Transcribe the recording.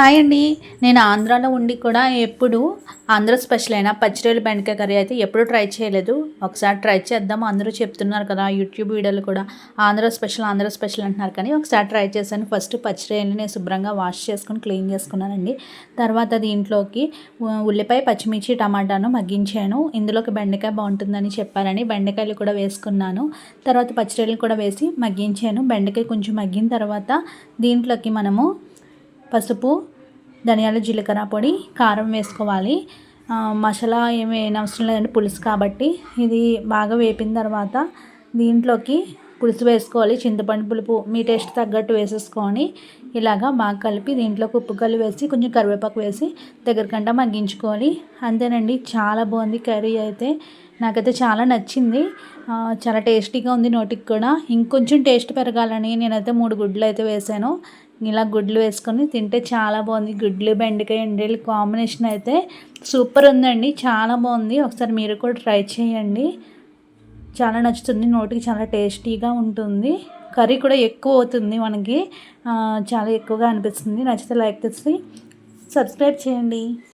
Hi అండి. నేను ఆంధ్రాలో ఉండి కూడా ఎప్పుడు ఆంధ్ర స్పెషల్ అయినా పచ్చిరొయ్యలు బెండకాయ కర్రీ అయితే ఎప్పుడూ ట్రై చేయలేదు. ఒకసారి ట్రై చేద్దాం. అందరూ చెప్తున్నారు కదా యూట్యూబ్ వీడియోలు కూడా ఆంధ్ర స్పెషల్ ఆంధ్ర స్పెషల్ అంటున్నారు కానీ ఒకసారి ట్రై చేశాను. ఫస్ట్ పచ్చిరొయ్యలు నేను శుభ్రంగా వాష్ చేసుకుని క్లీన్ చేసుకున్నానండి. తర్వాత దీంట్లోకి ఉల్లిపాయ పచ్చిమిర్చి టమాటాను మగ్గించాను. ఇందులోకి బెండకాయ బాగుంటుందని చెప్పారని బెండకాయలు కూడా వేసుకున్నాను. తర్వాత పచ్చిరొయ్యలు కూడా వేసి మగ్గించాను. బెండకాయ కొంచెం మగ్గిన తర్వాత దీంట్లోకి మనము పసుపు ధనియాల జీలకర్ర పొడి కారం వేసుకోవాలి. మసాలా ఏమీ అవసరం లేదండి పులుసు కాబట్టి. ఇది బాగా వేపిన తర్వాత దీంట్లోకి పులుసు వేసుకోవాలి. చింతపండు పులుపు మీ టేస్ట్ తగ్గట్టు వేసేసుకొని ఇలాగా బాగా కలిపి దీంట్లోకి ఉప్పు కలిపి వేసి కొంచెం కరివేపాకు వేసి దగ్గరకంట మగ్గించుకోవాలి. అంతేనండి చాలా బాగుంది కర్రీ అయితే. నాకైతే చాలా నచ్చింది. చాలా టేస్టీగా ఉంది నోటికి కూడా. ఇంకొంచెం టేస్ట్ పెరగాలని నేనైతే మూడు గుడ్లు అయితే వేసాను. ఇలా గుడ్లు వేసుకొని తింటే చాలా బాగుంది. గుడ్లు బెండకాయ ఎండేళ్ళు కాంబినేషన్ అయితే సూపర్ ఉందండి. చాలా బాగుంది. ఒకసారి మీరు కూడా ట్రై చేయండి. చాలా నచ్చుతుంది నోటికి చాలా టేస్టీగా ఉంటుంది. కర్రీ కూడా ఎక్కువ అవుతుంది మనకి. చాలా ఎక్కువగా అనిపిస్తుంది. నచ్చితే లైక్ తెచ్చి సబ్స్క్రైబ్ చేయండి.